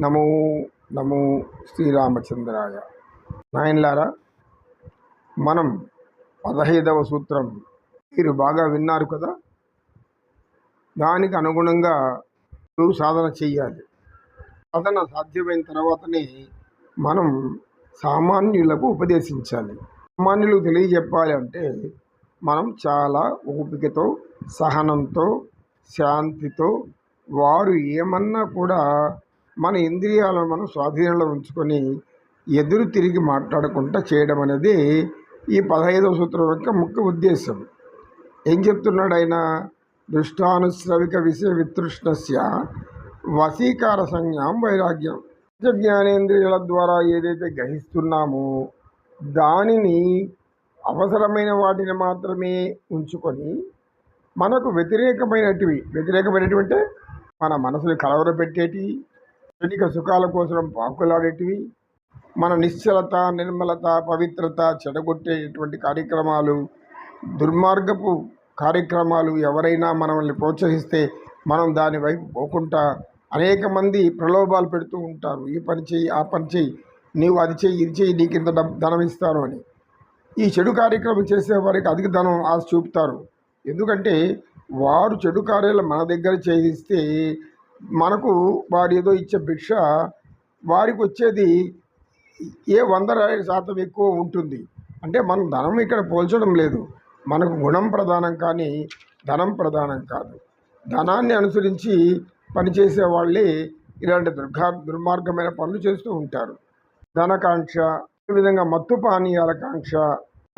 నమో నమో శ్రీరామచంద్రాయ. నాయన్లారా మనం పదహైదవ సూత్రం మీరు బాగా విన్నారు కదా? దానికి అనుగుణంగా నువ్వు సాధన చెయ్యాలి. సాధన సాధ్యమైన తర్వాతనే మనం సామాన్యులకు ఉపదేశించాలి. సామాన్యులకు తెలియజెప్పాలి అంటే మనం చాలా ఓపికతో సహనంతో శాంతితో వారు ఏమన్నా కూడా మన ఇంద్రియాలను మనం స్వాధీనంలో ఉంచుకొని ఎదురు తిరిగి మాట్లాడకుండా చేయడం అనేది ఈ పదహైదవ సూత్రం యొక్క ముఖ్య ఉద్దేశం. ఏం చెప్తున్నాడు ఆయన? దృష్టానుశ్రవిక విషయ వితృష్ణస్య వశీకార సంజ్ఞాం వైరాగ్యం. జ్ఞానేంద్రియాల ద్వారా ఏదైతే గ్రహిస్తున్నామో దానిని అవసరమైన వాటిని మాత్రమే ఉంచుకొని మనకు వ్యతిరేకమైనటివి. వ్యతిరేకమైనటువంటి మన మనసుని కలవరపెట్టేటివి క్షణిక సుఖాల కోసం పాకులాడేటివి మన నిశ్చలత నిర్మలత పవిత్రత చెడగొట్టేటువంటి కార్యక్రమాలు దుర్మార్గపు కార్యక్రమాలు ఎవరైనా మనల్ని ప్రోత్సహిస్తే మనం దాని వైపు పోకుండా అనేక మంది ప్రలోభాలు పెడుతూ ఉంటారు. ఈ పని చెయ్యి ఆ పని చెయ్యి నీవు అది చెయ్యి ఇది చెయ్యి నీకు ఇంత డబ్బు ధనం ఇస్తాను అని. ఈ చెడు కార్యక్రమం చేసే వారికి అధిక ధనం ఆశ చూపుతారు. ఎందుకంటే వారు చెడు కార్యాలు మన దగ్గర చేయిస్తే మనకు వారు ఏదో ఇచ్చే భిక్ష వారికి వచ్చేది ఏ వంద శాతం ఎక్కువ ఉంటుంది. అంటే మనం ధనం ఇక్కడ పోల్చడం లేదు. మనకు గుణం ప్రధానం కానీ ధనం ప్రధానం కాదు. ధనాన్ని అనుసరించి పనిచేసే వాళ్ళే ఇలాంటి దుర్గా దుర్మార్గమైన పనులు చేస్తూ ఉంటారు. ధనకాంక్ష ఈ విధంగా మత్తు పానీయాల కాంక్ష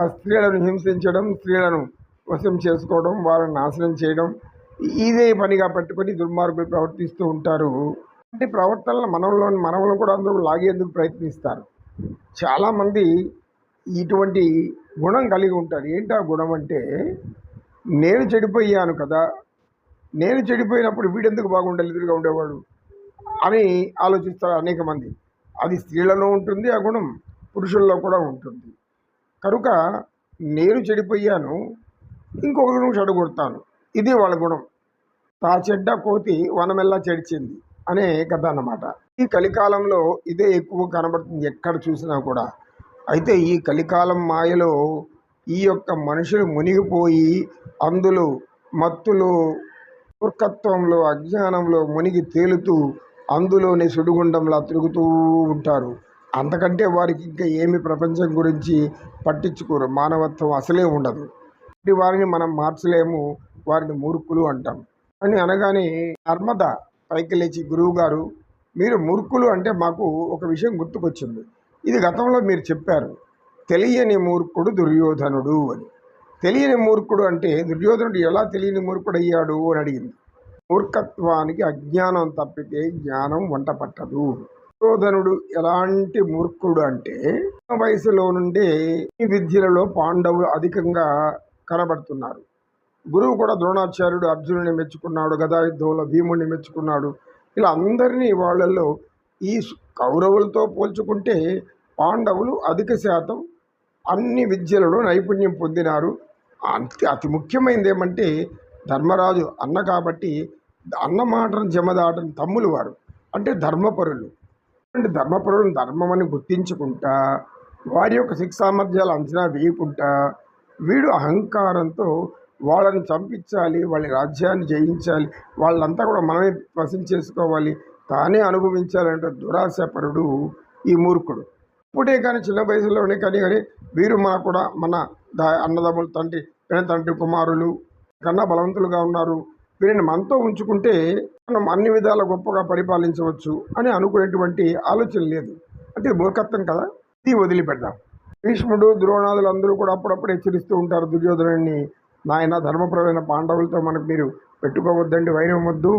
స్త్రీలను హింసించడం స్త్రీలను వశం చేసుకోవడం వారిని నాశనం చేయడం ఇదే పనిగా పెట్టుకొని దుర్మార్గులు ప్రవర్తిస్తూ ఉంటారు. అంటే ప్రవర్తనలు మనంలో మనవలను కూడా అందరూ లాగేందుకు ప్రయత్నిస్తారు. చాలామంది ఇటువంటి గుణం కలిగి ఉంటారు. ఏంటి ఆ గుణం అంటే నేను చెడిపోయాను కదా నేను చెడిపోయినప్పుడు వీడెందుకు బాగుండాలి ఎదురుగా ఉండేవాడు అని ఆలోచిస్తారు అనేక మంది. అది స్త్రీలలో ఉంటుంది ఆ గుణం పురుషుల్లో కూడా ఉంటుంది. కనుక నేను చెడిపోయాను ఇంకొకరు చెడగొడతాను ఇది వాళ్ళ గుణం. తా చెడ్డ కోతి వనమెల్లా చెడిచింది అనే కథ అన్నమాట. ఈ కలికాలంలో ఇదే ఎక్కువ కనబడుతుంది ఎక్కడ చూసినా కూడా. అయితే ఈ కలికాలం మాయలో ఈ యొక్క మనుషులు మునిగిపోయి అందులో మత్తులో మూర్ఖత్వంలో అజ్ఞానంలో మునిగి తేలుతూ అందులోనే సుడిగుండంలా తిరుగుతూ ఉంటారు. అంతకంటే వారికి ఇంకా ఏమి ప్రపంచం గురించి పట్టించుకోరు. మానవత్వం అసలే ఉండదు. వారిని మనం మార్చలేము వారిని మూర్ఖులు అంటాం. అని అనగానే నర్మద పైకి లేచి గురువు గారు మీరు మూర్ఖులు అంటే మాకు ఒక విషయం గుర్తుకొచ్చింది. ఇది గతంలో మీరు చెప్పారు తెలియని మూర్ఖుడు దుర్యోధనుడు అని. తెలియని మూర్ఖుడు అంటే దుర్యోధనుడు ఎలా తెలియని మూర్ఖుడు అయ్యాడు అని అడిగింది. మూర్ఖత్వానికి అజ్ఞానం తప్పితే జ్ఞానం వంట పట్టదు దుర్యోధనుడు ఎలాంటి మూర్ఖుడు అంటే వయసులో నుండే ఈ విద్యలలో పాండవులు అధికంగా కనబడుతున్నారు. గురువు కూడా ద్రోణాచార్యుడు అర్జునుని మెచ్చుకున్నాడు గదాయుద్ధంలో భీముడిని మెచ్చుకున్నాడు. ఇలా అందరినీ వాళ్ళల్లో ఈ కౌరవులతో పోల్చుకుంటే పాండవులు అధిక శాతం అన్ని విద్యలలో నైపుణ్యం పొందినారు. అతి అతి ముఖ్యమైనది ఏమంటే ధర్మరాజు అన్న కాబట్టి అన్న మాటను జమదాటని తమ్ములు వారు. అంటే ధర్మపరులు. అంటే ధర్మపరులను ధర్మమని గుర్తించుకుంటా వారి యొక్క శిక్ష సామర్థ్యాలు అంచనా వేయకుండా వీడు అహంకారంతో వాళ్ళని చంపించాలి వాళ్ళ రాజ్యాన్ని జయించాలి వాళ్ళంతా కూడా మనమే వశం చేసుకోవాలి తానే అనుభవించాలంటే దురాశపరుడు ఈ మూర్ఖుడు. ఇప్పుడే కానీ చిన్న వయసులోనే కానీ కానీ వీరు మన కూడా మన దా అన్నదమ్ములు తండ్రి పెన తండ్రి కుమారులు కన్నా బలవంతులుగా ఉన్నారు. వీరిని మనతో ఉంచుకుంటే మనం అన్ని విధాల గొప్పగా పరిపాలించవచ్చు అని అనుకునేటువంటి ఆలోచన లేదు. అంటే మూర్ఖత్వం కదా? ఇది వదిలిపెడదాం. భీష్ముడు ద్రోణాదులు అందరూ కూడా అప్పుడప్పుడు హెచ్చరిస్తూ ఉంటారు దుర్యోధనుడిని నాయన ధర్మపరమైన పాండవులతో మనకు మీరు పెట్టుకోవద్దండి వైరం వద్దు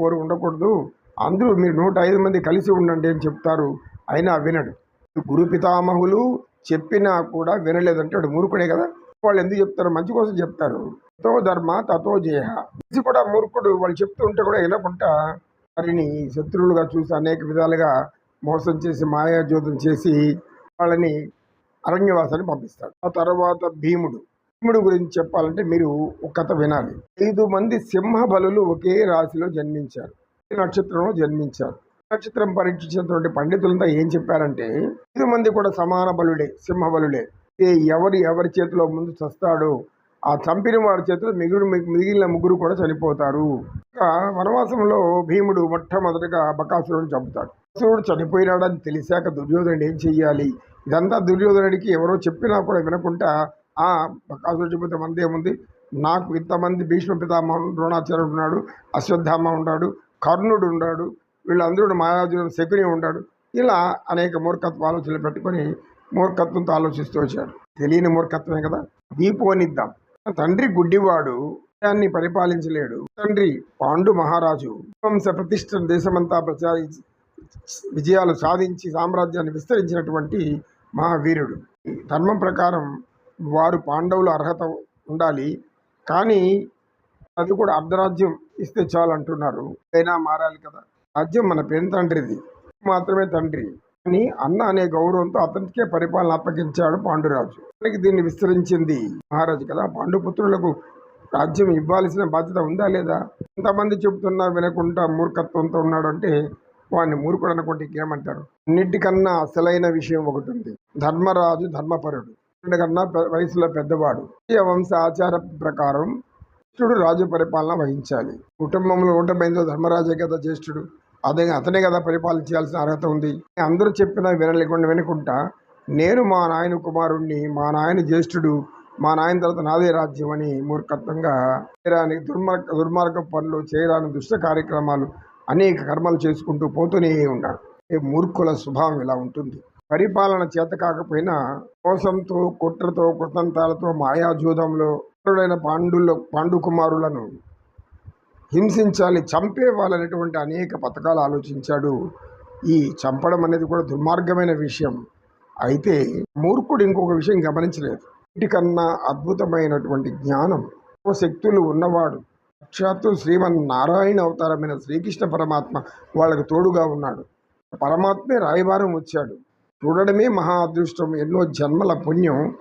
పోరు ఉండకూడదు అందరూ మీరు నూట ఐదు మంది కలిసి ఉండండి అని చెప్తారు. అయినా వినడు. గురు పితామహులు చెప్పినా కూడా వినలేదంటాడు. మూర్ఖుడే కదా. వాళ్ళు ఎందుకు చెప్తారు? మంచి కోసం చెప్తారు. తో ధర్మ తతో జేహ. ఇది కూడా మూర్ఖుడు. వాళ్ళు చెప్తూ ఉంటే కూడా వినకుండా వారిని శత్రువులుగా చూసి అనేక విధాలుగా మోసం చేసి మాయాజోతం చేసి వాళ్ళని అరణ్యవాసాన్ని పంపిస్తాడు. ఆ తర్వాత భీముడు. భీముడు గురించి చెప్పాలంటే మీరు ఒక కథ వినాలి. ఐదు మంది సింహ బలులు ఒకే రాశిలో జన్మించారు. ఈ నక్షత్రంలో జన్మించారు. నక్షత్రం పరీక్షించినటువంటి పండితులంతా ఏం చెప్పారంటే ఐదు మంది కూడా సమాన బలుడే సింహ బలుడే ఏ ఎవరు ఎవరి చేతిలో ముందు చస్తాడో ఆ చంపిన వారి చేతిలో మిగులు మిగిలిన ముగ్గురు కూడా చనిపోతారు. వనవాసంలో భీముడు మొట్టమొదటిగా బకాసురుడిని చంపుతాడు. బకాసురుడు చనిపోయినాడని తెలిసాక దుర్యోధనుడు ఏం చెయ్యాలి? ఇదంతా దుర్యోధనుడికి ఎవరో చెప్పినా కూడా వినకుండా ఆ బకాసురుడు చెప్పితే మంది ఏముంది నాకు ఇంతమంది భీష్మ పితామ ద్రోణాచార్యుడు ఉన్నాడు అశ్వత్థామ ఉన్నాడు కర్ణుడు ఉన్నాడు వీళ్ళందరూ మాయాజుడు శకుని ఉన్నాడు. ఇలా అనేక మూర్ఖత్వ ఆలోచనలు పెట్టుకొని మూర్ఖత్వంతో ఆలోచిస్తూ వచ్చాడు. తెలియని మూర్ఖత్వమే కదా? దీపం అనిద్దాం. తండ్రి గుడ్డివాడు దాన్ని పరిపాలించలేడు. తండ్రి పాండు మహారాజు వంశ ప్రతిష్ట దేశమంతా ప్రచారి విజయాలు సాధించి సామ్రాజ్యాన్ని విస్తరించినటువంటి మహావీరుడు. ధర్మం ప్రకారం వారు పాండవులు అర్హత ఉండాలి. కానీ అది కూడా అర్ధరాజ్యం ఇస్తే చాలు అంటున్నారు. అయినా మారాలి కదా. రాజ్యం మన పేరు తండ్రిది. మాత్రమే తండ్రి. అని అన్న అనే గౌరవంతో అతనికే పరిపాలన అప్పగించాడు పాండురాజు. అతనికి దీన్ని విస్తరించింది మహారాజు కదా. పాండుపుత్రులకు రాజ్యం ఇవ్వాల్సిన బాధ్యత ఉందా లేదా? ఎంతమంది చెబుతున్నా వినకుండా మూర్ఖత్వంతో ఉన్నాడు అంటే వాడిని మూర్ఖుడు అనుకుంటే ఇంకేమంటారు? అన్నిటికన్నా అసలైన విషయం ఒకటి ఉంది. ధర్మరాజు ధర్మపరుడు. కన్నా వయసులో పెద్దవాడు. ఈ వంశ ఆచార ప్రకారం జ్యేష్ఠుడు రాజు పరిపాలన వహించాలి. కుటుంబంలో ఉండమైందో ధర్మరాజే కదా జ్యేష్ఠుడు. అదే అతనే కదా పరిపాలించాల్సిన అర్హత ఉంది. అందరూ చెప్పినా వినలేకుండా వినకుండా నేను మా నాయన కుమారుణ్ణి మా నాయన జ్యేష్ఠుడు మా నాయన తర్వాత నాదే రాజ్యం అని మూర్ఖత్వంగా చేయరాని దుర్మార్గ దుర్మార్గ పనులు చేయరాని దుష్ట కార్యక్రమాలు అనేక కర్మలు చేసుకుంటూ పోతూనే ఉన్నాడు ఈ మూర్ఖుల స్వభావం ఇలా ఉంటుంది. పరిపాలన చేత కాకపోయినా మోసంతో కుట్రతో కృతంతాలతో మాయాజూదంలో ఇతరులైన పాండు కుమారులను హింసించాలి చంపేవాలనేటువంటి అనేక పథకాలు ఆలోచించాడు. ఈ చంపడం అనేది కూడా దుర్మార్గమైన విషయం. అయితే మూర్ఖుడు ఇంకొక విషయం గమనించలేదు. వీటికన్నా అద్భుతమైనటువంటి జ్ఞానం శక్తులు ఉన్నవాడు. సాక్షాత్తు శ్రీమన్నారాయణ అవతారమైన శ్రీకృష్ణ పరమాత్మ వాళ్ళకు తోడుగా ఉన్నాడు. పరమాత్మే రాయబారం వచ్చాడు. చూడడమే మహా అదృష్టం. ఎన్నో జన్మల పుణ్యం.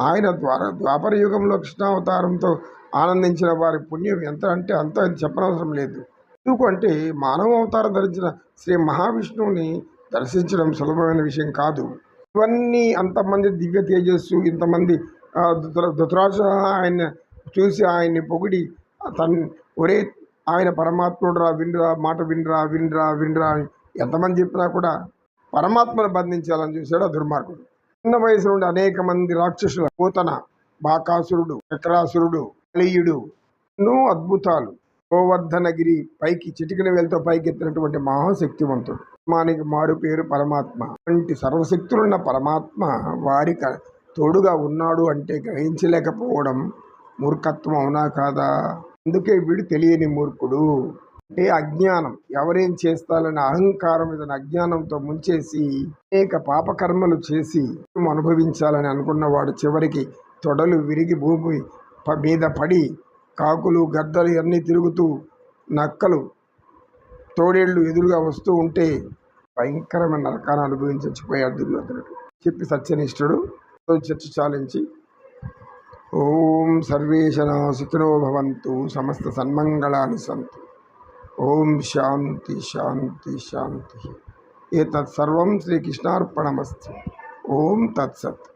ఆయన ద్వారా ద్వాపర యుగంలో కృష్ణావతారంతో ఆనందించిన వారి పుణ్యం ఎంత అంటే అంత చెప్పనవసరం లేదు. ఎందుకంటే మానవ అవతారం ధరించిన శ్రీ మహావిష్ణువుని దర్శించడం సులభమైన విషయం కాదు. ఇవన్నీ అంతమంది దివ్య తేజస్సు ఇంతమంది ఆ, ఆయన చూసి ఆయన్ని పొగిడి తన్ ఒరే ఆయన పరమాత్ముడు రా వినరా మాట వినరా వినరా వినరా అని ఎంతమంది చెప్పినా కూడా పరమాత్మను బంధించాలని చూశాడు ఆ దుర్మార్గుడు. చిన్న వయసు నుండి అనేక మంది రాక్షసుల పోతన బాకాసురుడు చక్రాసురుడు కలియుడు. ఎన్నో అద్భుతాలు. గోవర్ధనగిరి పైకి చిటికిన వేలతో పైకి ఎత్తినటువంటి మహాశక్తివంతుడు. మానికి మారు పేరు పరమాత్మ. వంటి సర్వశక్తులున్న పరమాత్మ వారి తోడుగా ఉన్నాడు అంటే గ్రహించలేకపోవడం మూర్ఖత్వం అవునా కాదా? అందుకే వీడు తెలియని మూర్ఖుడు. అంటే అజ్ఞానం. ఎవరేం చేస్తారనే అహంకారం ఇతని అజ్ఞానంతో ముంచేసి అనేక పాపకర్మలు చేసి అనుభవించాలని అనుకున్నవాడు చివరికి తొడలు విరిగి భూమి మీద పడి కాకులు గద్దలు అన్నీ తిరుగుతూ నక్కలు తోడేళ్ళు ఎదురుగా వస్తూ ఉంటే భయంకరమైన నరకాన్ని అనుభవించి చచ్చిపోయాడు దుర్యోధనుడు. చెప్పి సత్యనిష్ఠుడు చర్చ చాలించి ఓం సర్వేషనా సుఖినో భవంతు సమస్త సన్మంగళాని సంతు. ఓం శాంతి శాంతి శాంతి. ఏతత్ సర్వం శ్రీకృష్ణార్పణమస్తు ఓం తత్సత్